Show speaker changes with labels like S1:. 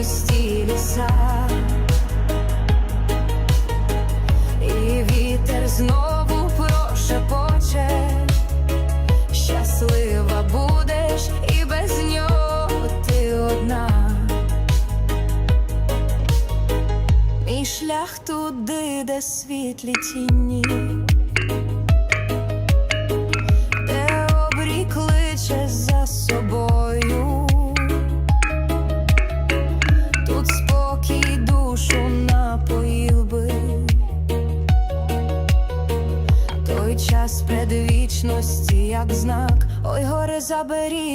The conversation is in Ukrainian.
S1: густі ліса, і вітер знову прошепоче, щаслива будеш і без нього ти одна, мій шлях туди, де світлі тіні. Час предвічності, як знак, ой горе заберіть.